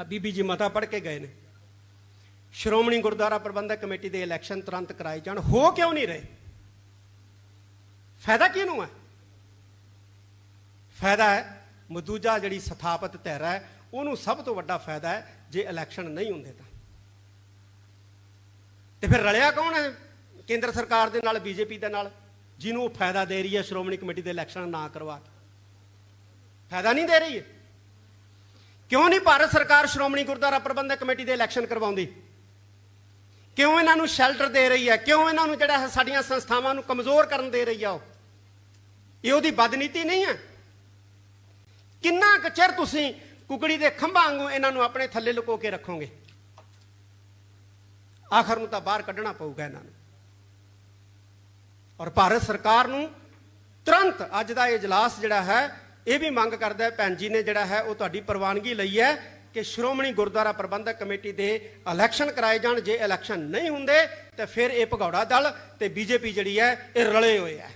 ਆ ਬੀਬੀ ਜੀ ਮਤਾ ਪੜ੍ਹ ਕੇ ਗਏ ਨੇ। ਸ਼੍ਰੋਮਣੀ ਗੁਰਦੁਆਰਾ ਪ੍ਰਬੰਧਕ ਕਮੇਟੀ ਦੇ ਇਲੈਕਸ਼ਨ ਤੁਰੰਤ ਕਰਾਏ ਜਾਣ। ਹੋ ਕਿਉਂ ਨਹੀਂ ਰਹੇ? ਫਾਇਦਾ ਕਿਹਨੂੰ ਹੈ? ਫਾਇਦਾ ਹੈ ਮਦੂਜਾ ਜਿਹੜੀ ਸਥਾਪਿਤ ਧਿਰ ਹੈ, ਉਹਨੂੰ ਸਭ ਤੋਂ ਵੱਡਾ ਫਾਇਦਾ ਹੈ, ਜੇ ਇਲੈਕਸ਼ਨ ਨਹੀਂ ਹੁੰਦੇ ਤਾਂ। ਤੇ ਫਿਰ ਰਲਿਆ ਕੌਣ ਹੈ ਕੇਂਦਰ ਸਰਕਾਰ ਦੇ ਨਾਲ, ਬੀਜੇਪੀ ਦੇ ਨਾਲ? ਜਿਹਨੂੰ ਉਹ ਫਾਇਦਾ ਦੇ ਰਹੀ ਹੈ, ਸ਼੍ਰੋਮਣੀ ਕਮੇਟੀ ਦੇ ਇਲੈਕਸ਼ਨ ਨਾ ਕਰਵਾ ਕੇ। ਫਾਇਦਾ ਨਹੀਂ ਦੇ ਰਹੀ ਹੈ। ਕਿਉਂ ਨਹੀਂ ਭਾਰਤ ਸਰਕਾਰ ਸ਼੍ਰੋਮਣੀ ਗੁਰਦੁਆਰਾ ਪ੍ਰਬੰਧਕ ਕਮੇਟੀ ਦੇ ਇਲੈਕਸ਼ਨ ਕਰਵਾਉਂਦੀ? ਕਿਉਂ ਇਹਨਾਂ ਨੂੰ ਸ਼ੈਲਟਰ ਦੇ ਰਹੀ ਹੈ? ਕਿਉਂ ਇਹਨਾਂ ਨੂੰ ਜਿਹੜਾ ਹੈ ਸਾਡੀਆਂ ਸੰਸਥਾਵਾਂ ਨੂੰ ਕਮਜ਼ੋਰ ਕਰਨ ਦੇ ਰਹੀ ਆ ਉਹ? ਇਹ ਉਹਦੀ ਬਦਨੀਤੀ ਨਹੀਂ ਹੈ? ਕਿੰਨਾ ਕੁ ਚਿਰ ਤੁਸੀਂ ਕੁਕੜੀ ਦੇ ਖੰਭਾਂ ਵਾਂਗੂ ਇਹਨਾਂ ਨੂੰ ਆਪਣੇ ਥੱਲੇ ਲੁਕੋ ਕੇ ਰੱਖੋਗੇ? ਆਖਰ ਨੂੰ ਤਾਂ ਬਾਹਰ ਕੱਢਣਾ ਪਊਗਾ ਇਹਨਾਂ ਨੂੰ। ਔਰ ਭਾਰਤ ਸਰਕਾਰ ਨੂੰ ਤੁਰੰਤ ਅੱਜ ਦਾ ਇਹ ਇਜਲਾਸ ਜਿਹੜਾ ਹੈ ਇਹ ਵੀ ਮੰਗ ਕਰਦਾ ਹੈ ਭੈਣ ਜੀ ਨੇ ਜਿਹੜਾ ਹੈ ਉਹ ਤੁਹਾਡੀ ਪ੍ਰਵਾਨਗੀ ਲਈ ਹੈ ਕਿ ਸ਼੍ਰੋਮਣੀ ਗੁਰਦੁਆਰਾ ਪ੍ਰਬੰਧਕ ਕਮੇਟੀ ਦੇ ਇਲੈਕਸ਼ਨ ਕਰਾਏ ਜਾਣ, ਜੇ ਇਲੈਕਸ਼ਨ ਨਹੀਂ ਹੁੰਦੇ, ਤਾਂ ਫਿਰ ਇਹ ਭਗੌੜਾ ਦਲ ਤੇ ਬੀਜੇਪੀ ਜਿਹੜੀ ਹੈ, ਇਹ ਰਲੇ ਹੋਏ ਹੈ।